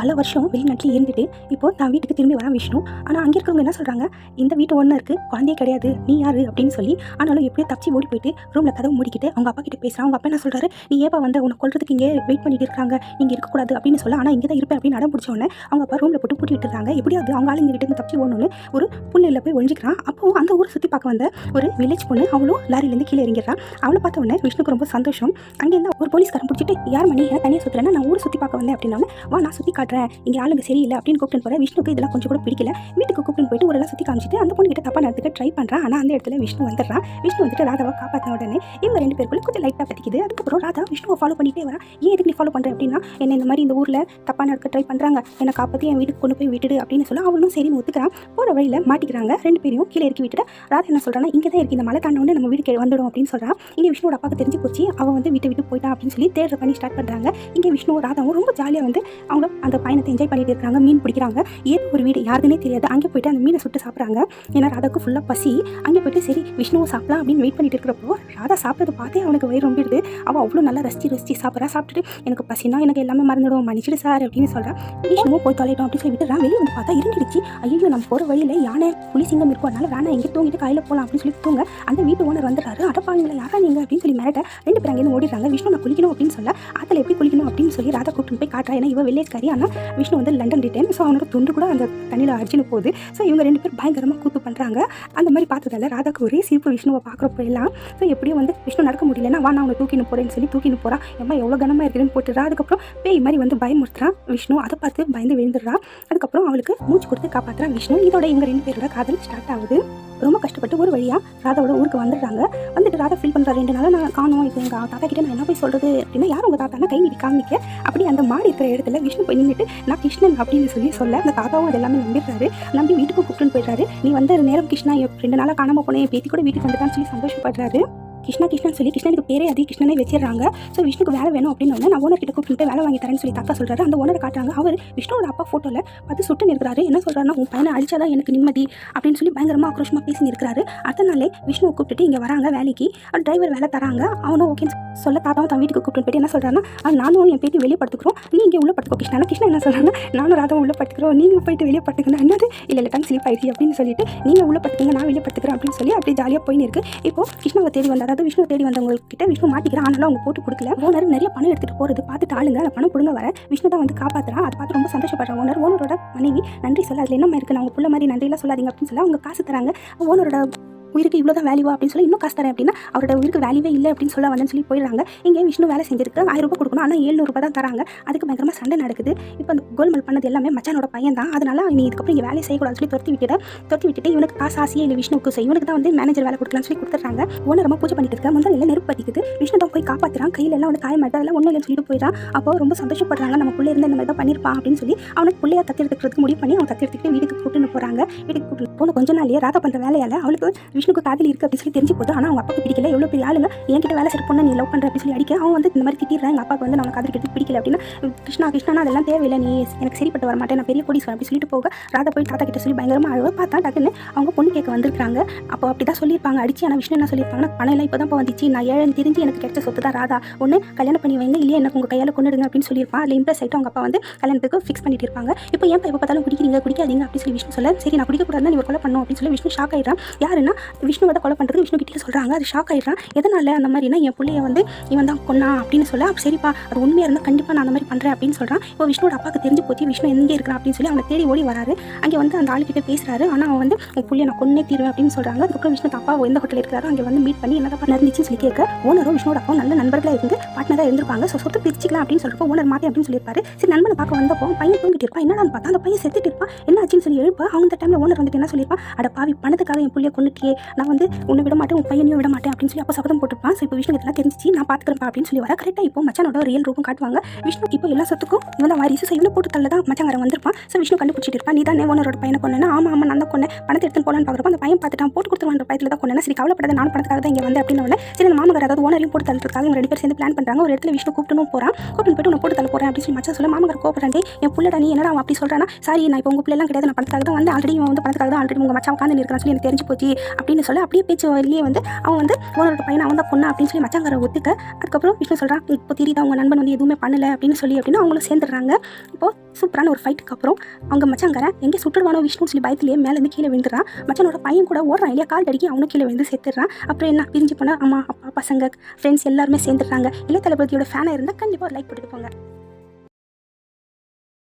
பல வருஷம் வெளிநாட்டில் இருந்துட்டு இப்போ நான் வீட்டுக்கு திரும்பி வரான் விஷ்ணு. ஆனால் அங்கே இருக்கிறவங்க என்ன சொல்கிறாங்க இந்த வீட்டு ஒன்று இருக்குது குழந்தையே கிடையாது நீ யாரு? அப்படின்னு சொல்லி ஆனாலும் எப்படியோ தப்பிச்சு ஓடி போயிட்டு ரூமில் கதவு மூடிக்கிட்டு அவங்க அப்பா கிட்ட பேசுகிறான் அவங்க அப்பா என்ன சொல்கிறாரு நீ ஏப்பா வந்து? உன்னை கொள்றதுக்கு இங்கே வெயிட் பண்ணிட்டு இருக்காங்க. இங்கே இருக்கக்கூடாது அப்படின்னு சொல்ல ஆனால் இங்கே தான் இருப்பேன் அப்படின்னு அடம் உடனே அவங்க அப்பா ரூமில் போட்டு பூட்டி விட்டுறாங்க எப்படியாவது அவங்க ஆளுங்க கிட்ட தப்பிச்சு ஓடணும்னு ஒரு புல்லில் போய் ஒழிஞ்சிக்கிறான். அப்போ அந்த ஊரை சுற்றி பார்க்க வந்த ஒரு வில்லேஜ் பொண்ணு அவளும் லாரிலேருந்து கீழே இறங்கிடுறான் அவளை பார்த்த உடனே விஷ்ணுக்கு ரொம்ப சந்தோஷம். அங்கேருந்து ஒரு போலீஸ்காரன் பிடிச்சிட்டு யார் மணி தனியாக சுற்றுறேன்னா நான் ஊரை சுற்றி பார்க்க வந்தேன் அப்படின்னா வா நான் சுற்றி காட்டுறேன் இங்கே ஆளுங்க சரியில்லை அப்படின்னு கூப்பிட்டு போகிற விஷ்ணுக்கு இதெல்லாம் கொஞ்சம் கூட பிடிக்கல. வீட்டுக்கு கூப்பிட்டு போயிட்டு ஒரு சுற்றி காமிச்சிட்டு அந்த பொண்ணு கிட்ட தப்பா நடத்துக்க ட்ரை பண்ணுறான் ஆனால் அந்த இடத்துல விஷ்ணு வந்துடுறான். விஷ்ணு வந்துட்டு ராதாவை காப்பாற்றின உடனே இவங்க ரெண்டு பேருக்குள்ள கொஞ்சம் லைட்டாக பற்றிக்குது அதுக்கப்புறம் ராதா விஷ்ணுவை ஃபாலோ பண்ணிட்டே வரா ஏன் எதுக்கு நீ ஃபாலோ பண்ணுறேன் அப்படின்னா என்ன இந்த மாதிரி இந்த ஊரில் தப்பாக நடக்க ட்ரை பண்ணுறாங்க என்னை காப்பாற்றி என் வீட்டுக்கு கொண்டு போய் விட்டுடு அப்படின்னு சொல்ல அவளும் சரி ஒத்துக்கிறான். போகிற வழியில் மாட்டிக்கிறாங்க. ரெண்டு பேரையும் கீழே இறக்கி விட்டுட்டு ராதா என்ன சொல்கிறான்னா இங்கே தான் இருக்கு. இந்த மலை தாண்ட உடனே நம்ம வீட்டுக்கு வந்துடும் அப்படின்னு சொல்கிறான் இங்கே விஷ்ணுவோட அப்பாவுக்கு தெரிஞ்சு போச்சு. அவன் வந்து வீட்டை விட்டு போயிட்டான் அப்படின்னு சொல்லி தேடுற பண்ணி ஸ்டார்ட் பண்ணுறாங்க இங்கே விஷ்ணுவும் ராதாவும் ரொம்ப ஜாலியாக வந்து அவங்க அந்த பயணத்தை என்ஜாய் பண்ணிட்டு இருக்காங்க. மீன் பிடிக்கிறாங்க. ஏதோ ஒரு வீடு யாருக்குன்னே தெரியாது. அங்கே போயிட்டு அந்த மீனை சுட்டு சாப்பிட்றாங்க. ஏன்னா ராதாவுக்கு ஃபுல்லாக பசி. அங்கே போயிட்டு சரி விஷ்ணுவை சாப்பிடலாம் அப்படின்னு வெயிட் பண்ணிட்டு இருக்கிறப்போ ராதா சாப்பிட்றது பார்த்தே அவனுக்கு வயிறு ரொம்பிடுது. அவள் அவ்வளோ நல்லா ரசிச்சு ரசிச்சு சாப்பிட்றா சாப்பிட்டுட்டு எனக்கு பசினா எனக்கு எல்லாமே மறந்துடும் மன்னிச்சிடு சார் அப்படின்னு சொல்கிறேன் விஷ்ணுவோ போய் தொலைட்டோம் அப்படின்னு சொல்லி விட்டுறான் வெளியே வந்து பார்த்தா இருந்துடுச்சு ஐயோ நம்ம போகிற வழியில் யானை புலி சிங்கம் இருக்கும் அதனால வேணாம் எங்கே தூங்கிட்டு காலையில் போகலாம் அப்படின்னு சொல்லி தூங்க. அந்த வீட்டு ஓனர் வந்துடுறாரு. அடப்பாங்களா யாரா நீங்கள் அப்படின்னு சொல்லி மிரட்ட ரெண்டு பேர் அங்கேருந்து ஓடிடுறாங்க. விஷ்ணு நான் குளிக்கணும் அப்படின்னு சொல்ல அதில் எப்படி குளிக்கணும்? அப்படின்னு சொல்லி ராதா கூப்பிட்டு போய் காட்டுறா. ஏன்னா இவ வில்லேஜ்காரி ஆனால் விஷ்ணு வந்து லண்டன் ரிட்டர்ன் ஸோ அவனோட துண்டு கூட அந்த தண்ணியில் அடிச்சுன்னு போகுது. ஸோ இவங்க ரெண்டு பேர் பயங்கரமாக கூத்து பண்ணுறாங்க அந்த மாதிரி பார்த்ததால ராதாக்கு ஒரே சிரிப்பு விஷ்ணுவை பார்க்குறப்ப எல்லாம் ஸோ எப்படியும் வந்து விஷ்ணு நடக்க முடியலன்னா வா நான் அவனை தூக்கின்னு போறேன்னு சொல்லி தூக்கின்னு போகிறான் எம்மா எவ்வளோ கனமாக இருக்குதுன்னு போட்டுறா அதுக்கப்புறம் பேய் மாதிரி வந்து பயமுறுத்துறான் விஷ்ணு. அதை பார்த்து பயந்து விழுந்துடுறான் அதுக்கப்புறம் அவளுக்கு மூச்சு கொடுத்து காப்பாற்றுறான் விஷ்ணு. இதோட இவங்க ரெண்டு பேரோட காதல் ஸ்டார்ட் ஆகுது. ரொம்ப கஷ்டப்பட்டு ஒரு வழியாக ராதாவோட ஊருக்கு வந்துடுறாங்க. வந்துட்டு ராதா ஃபீல் பண்ணுற ரெண்டு நாள் நான் காணும். இப்போ எங்கள் தாத்தா கிட்ட நான் என்ன போய் சொல்கிறது அப்படின்னா யார் உங்கள் தாத்தானா கை நீட்டி காமிக்க. அப்படி அந்த மாடி இருக்கிற இடத்துல விஷ்ணு போய் வந்துட்டு நான் கிருஷ்ணன் அப்படின்னு சொல்லி சொல்ல அந்த தாத்தாவும் அது எல்லாமே நம்பிடுறாரு. நம்பி வீட்டுக்கு கூப்பிட்டுன்னு போயிடுறாரு. நீ வந்த நேரம் கிருஷ்ணா என் ரெண்டு நாளாக காணாமல் போனேன் என் பேத்தி கூட வீட்டுக்கு வந்துட்டான்னு சொல்லி சந்தோஷப்படுறாரு. கிருஷ்ணா கிருஷ்ணன் சொல்லி கிருஷ்ணனுக்கு பேரே அதே கிருஷ்ணனே வச்சிடுறாங்க. ஸோ விஷ்ணுக்கு வேலை வேணும் அப்படின்னு உடனே நான் ஓனர் கிட்ட கூப்பிட்டு வேலை வாங்கி தரேன்னு சொல்லி தாத்தா சொல்கிறாரு அந்த ஓனரை காட்டுறாங்க. அவர் விஷ்ணுவோட அப்பா ஃபோட்டோவில் பார்த்து சுட்டு நிற்கிறாரு என்ன சொல்கிறாருன்னா உன் பையனை அழிச்சாதான் எனக்கு நிம்மதி அப்படின்னு சொல்லி பயங்கரமாக ஆக்ரோஷமாக பேசி நிற்கிறாரு அடுத்த நாளே விஷ்ணுவை கூப்பிட்டுட்டு இங்கே வராங்க வேலைக்கு. டிரைவர் வேலை தராங்க. அவனும் ஓகேன்னு சொல்ல தாத்தாவும் தன் வீட்டுக்கு கூப்பிட்டு போயிட்டு என்ன சொல்றாருன்னா நானும் என் பேட்டி வெளியே படுத்துக்கிறோம். நீ இங்கே உள்ள படுத்துக்கோ கிருஷ்ணா. கிருஷ்ணா என்ன சொல்கிறாங்க நானும் ராதாவும் உள்ள படுத்துக்கிறோம். நீங்கள் போயிட்டு வெளியே படுத்துக்கணும் என்னது இல்லை இல்லை டைம் ஸ்லிப் ஆயிடுச்சு அப்படின்னு சொல்லிட்டு நீங்கள் உள்ள படுத்துங்க நான் வெளியே படுத்துக்கிறேன் அப்படின்னு சொல்லி அப்படி ஜாலியாக போயின்னு இருக்கு. இப்போ கிருஷ்ணாவை தேடி வந்தார். அதாவது விஷ்ணு தேடி வந்தவங்க கிட்ட விஷ்ணு மாட்டிக்கிறான் ஆனாலும் அவங்க போட்டு கொடுக்கல. ஓனர் நிறைய பணம் எடுத்துட்டு போறது பார்த்துட்டு ஆளுங்க அந்த பணம் கொடுங்க வர. விஷ்ணு தான் வந்து காப்பாத்துறான் அதை பார்த்து ரொம்ப சந்தோஷப்படுறான் ஓனர் ஓனரோட மனைவி நன்றி சொல்ல அதில் என்னமா இருக்கு? நான் உங்க புள்ள மாதிரி நன்றியெல்லாம் சொல்லாதீங்க அப்படின்னு சொல்லி அவங்க காசு தராங்க. ஓனரோட உயிருக்கு இவ்வளோ தான் வேல்யூவா அப்படின்னு சொல்லி இன்னும் காசு தரேன் அப்படின்னா அவரோட உயிருக்கு வேல்யூவே இல்லை அப்படின்னு சொல்ல வந்தேன்னு சொல்லி போயிடுறாங்க. இங்கே விஷ்ணு வேலை செஞ்சிருக்கு. ஆயிரம் ரூபாய் கொடுக்கணும். ஆனால் ஏழ்நூறுபா தான் தராங்க. அதுக்கு பயங்கரமாக சண்டை நடக்குது. இப்போ அந்த கோல்மல் பண்ணது எல்லாமே மச்சானோட பையன் தான் அதனால நீ இதுக்கப்புறம் இங்கே வேலை செய்யக்கூடாதுன்னு சொல்லி துரத்தி விட்டுட்டு துரத்தி விட்டுட்டு இவனுக்கு காசு ஆசையே இல்லை விஷ்ணுக்கு செய் இவனுக்கு தான் வந்து மேனேஜர் வேலை கொடுக்கலாம்னு சொல்லி கொடுத்துட்றாங்க. ஓனரமாக பூஜை பண்ணிட்டு இருக்க முதல்ல எல்லாம் நெருப்பு பற்றிக்குது விஷ்ணு தான் போய் காப்பாற்றுறான் கையில் எல்லாம் வந்து காயமாட்டா அதெல்லாம் ஒன்றும் இல்லைன்னு சொல்லிட்டு போயிடறான். அப்போ ரொம்ப சந்தோஷப்படுறாங்க. நம்ம பிள்ளை இருந்து இந்த மாதிரி தான் பண்ணியிருப்பான் அப்படின்னு சொல்லி அவனுக்கு பிள்ளையா தத்து எடுத்துக்கிறதுக்கு முடிவு பண்ணி அவன் தத்து எடுத்துக்கிட்டு வீட்டுக்கு கூட்டுன்னு போகிறாங்க வீட்டுக்கு கூட்டிட்டு போன கொஞ்ச நாளையே ராதா பண்ணுற வேலையால் அவளுக்கு விஷ்ணுக்கு காதல் இருக்கு அப்படின்னு சொல்லி தெரிஞ்சு போது ஆனால் அவங்க அப்பாவுக்கு பிடிக்கல. எவ்வளோ பெரிய ஆளுங்க? என்கிட்ட வேலை செட் பண்ண நீ லவ் பண்ணுற அப்படின்னு சொல்லி அடிக்க. அவன் வந்து இந்த மாதிரி திட்டிடுறான் எங்கள் அப்பாவுக்கு வந்து நான் காதலிக்கிறது பிடிக்கல அப்படின்னா கிருஷ்ணா கிருஷ்ணா அதெல்லாம் தேவையில்லை. நீ எனக்கு சரிப்பட்டு வர மாட்டேன் நான் பெரிய போலீஸ் அப்படி சொல்லிட்டு போக ராதா போய் தாத்தா கிட்ட சொல்லி பயங்கரமாக அழுவ. பார்த்தா டக்குன்னு அவங்க பொண்ணு கேட்க வந்திருக்காங்க அப்போ அப்படி தான் சொல்லியிருப்பாங்க. அடிச்சு ஆனால் விஷ்ணு என்ன சொல்லியிருப்பாங்கன்னா பணம் எல்லாம் இப்போ தான் வந்துச்சு. நான் ஏழன் தெரிஞ்சு எனக்கு கிடைச்ச சொத்து தான் ராதா. ஒன்று கல்யாணம் பண்ணி வைங்க. இல்லையே எனக்கு உங்கள் கையால் கொண்டுடுங்க அப்படின்னு சொல்லியிருப்பான். அதில் இம்ப்ரெஸ் ஆகிட்டு அவங்க அப்பா வந்து கல்யாணத்துக்கு ஃபிக்ஸ் பண்ணிட்டு இருப்பாங்க. இப்போ ஏன் இப்போ பார்த்தாலும் குடிக்கிறீங்க? குடிக்காதீங்க அப்படின்னு சொல்லி விஷ்ணு சொல்ல சரி நான் குடிக்கக்கூடாதுன்னு நீ ஒரு கொலை பண்ணும் அப்படின்னு சொல்லி விஷ்ணு ஷாக் ஆயிடுறான். யாருன்னா விஷ்ணுவை தான் கொலை பண்ணுறது விஷ்ணு கிட்டே சொல்கிறாங்க அது ஷாக் ஆயிடுறான். எதனால? அந்த மாதிரினா என் பிள்ளைய வந்து இவன் தான் கொன்னா அப்படின்னு சொல்ல. சரிப்பா அது உண்மையாக இருந்தால் கண்டிப்பாக நான் அந்த மாதிரி பண்ணுறேன் அப்படின்னு சொல்கிறான் இப்போ விஷ்ணுவோட அப்பாவுக்கு தெரிஞ்சு போச்சு விஷ்ணு எங்கே இருக்கிறான் அப்படின்னு சொல்லி அவனை தேடி ஓடி வராரு. அங்கே வந்து அந்த ஆளுக்கிட்ட பேசுகிறாரு ஆனால் அவன் வந்து உன் புள்ளைய நான் கொன்னே தீருவேன் அப்படின்னு சொல்கிறாங்க அதுக்கப்புறம் விஷ்ணு அப்பா எந்த ஹோட்டல் இருக்கிறாரோ அங்கே வந்து மீட் பண்ணி என்ன நடந்துச்சுன்னு சொல்லி கேட்க ஓனரும் விஷ்ணுவோட அப்பாவும் நல்ல நண்பர்களாக இருந்து பார்ட்னராக இருந்திருப்பாங்க. ஸோ சொத்து பிரிச்சிக்கலாம் அப்படின்னு சொல்லிட்டு ஓனர் மாற்றி அப்படின்னு சொல்லியிருப்பாரு. சரி நண்பனை பார்க்க வந்தப்போ பையன் தூங்கிட்டு இருப்பான். என்னடான்னு பார்த்தா அந்த பையன் செத்துட்டு இருப்பான். என்ன ஆச்சுன்னு சொல்லி எழுப்பா. அவங்க அந்த டைமில் ஓனர் வந்துட்டு என்ன சொல்லியிருப்பான்? அட பாவி பணத்துக்காக என் பிள்ளைய கொண்டுட்டியே நான் வந்து உன்னை விட மாட்டேன் உன் பையனையும் விட மாட்டேன் அப்படின்னு சொல்லி அப்போ சபதம் போட்டுருப்பான். ஸோ இப்போ விஷ்ணு இதெல்லாம் தெரிஞ்சிச்சு. நான் பார்த்துக்கிறேன் அப்படின்னு சொல்லி வர. கரெக்டாக இப்போ மச்சானோட ரியல் ரூபம் காட்டுவாங்க. விஷ்ணு இப்போ எல்லா சொத்துக்கும் இவன் தான் வாரிசு. ஸோ இவனை போட்டு தள்ள தான் மச்சாங்காரன் வந்திருப்பான். ஸோ விஷ்ணு கண்டுபிடிச்சிட்டு இருப்பான். நீ தான் ஓனரோட பையனை கொண்டேன்னா ஆமா ஆமா நான் தான் கொண்டேன் பணத்தை எடுத்து போலான்னு பார்க்குறப்ப அந்த பையன் பார்த்துட்டான் போட்டு கொடுத்துருவான் பயத்தில் தான் கொண்டேன் சரி கவலைப்படாத நான் பணத்துக்காக தான் இங்கே வந்து அப்படின்னு சரி அந்த மாமகார அதாவது ஓனரையும் போட்டு தள்ளுறதுக்காக இவங்க ரெண்டு பேர் சேர்ந்து பிளான் பண்ணுறாங்க ஒரு இடத்துல விஷ்ணு கூப்பிட்டு போகிறான் கூப்பிட்டு போயிட்டு உன்னை போட்டு தள்ள போகிறேன் அப்படின்னு சொல்லி மச்சான் சொல்ல மாமகார் கோபுறான் என் புள்ளடா நீ என்னடா அவன் அப்படி சொல்கிறானா சாரி நான் இப்போ உங்கள் பிள்ளைலாம் கிடையாது. நான் பணத்துக்காக தான் வந்து ஆல்ரெடி இவன் வந்து பணத்துக்காக தான் ஆல்ரெடி உங்கள் மச்சான் உட்காந்து இருக்கிறான். சொல்லி எனக்கு தெரிஞ்சு போச்சு. அப்படி அப்படின்னு சொல்ல அப்படியே பேச்சு வழியே வந்து அவன் வந்து ஓனரோட பையன் அவன் தான் பொண்ணா அப்படின்னு சொல்லி மச்சாங்கரை ஒத்துக்க. அதுக்கப்புறம் விஷ்ணு சொல்கிறான் இப்போ தெரியுது அவங்க நண்பன் வந்து எதுவுமே பண்ணல அப்படின்னு சொல்லி அப்படின்னு அவங்களும் சேர்ந்துடுறாங்க. இப்போது சூப்பரான ஒரு ஃபைட்டுக்கு அப்புறம் அவங்க மச்சாங்கரை எங்கே சுற்றுவானோ விஷ்ணுன்னு சொல்லி பயத்திலேயே மேலேருந்து கீழே விழுந்துறான் மச்சானோட பையன் கூட ஓடுறான் இல்லையா கால் அடிக்கி அவனும் கீழே விழுந்து சேர்த்துறான் அப்புறம் என்ன பிரிஞ்சு போனால் அம்மா அப்பா பசங்க ஃப்ரெண்ட்ஸ் எல்லாருமே சேர்ந்துடுறாங்க. இளைய தளபதியோட ஃபேனாக இருந்தால் கண்டிப்பாக ஒரு லைக் போட்டுட்டு போங்க.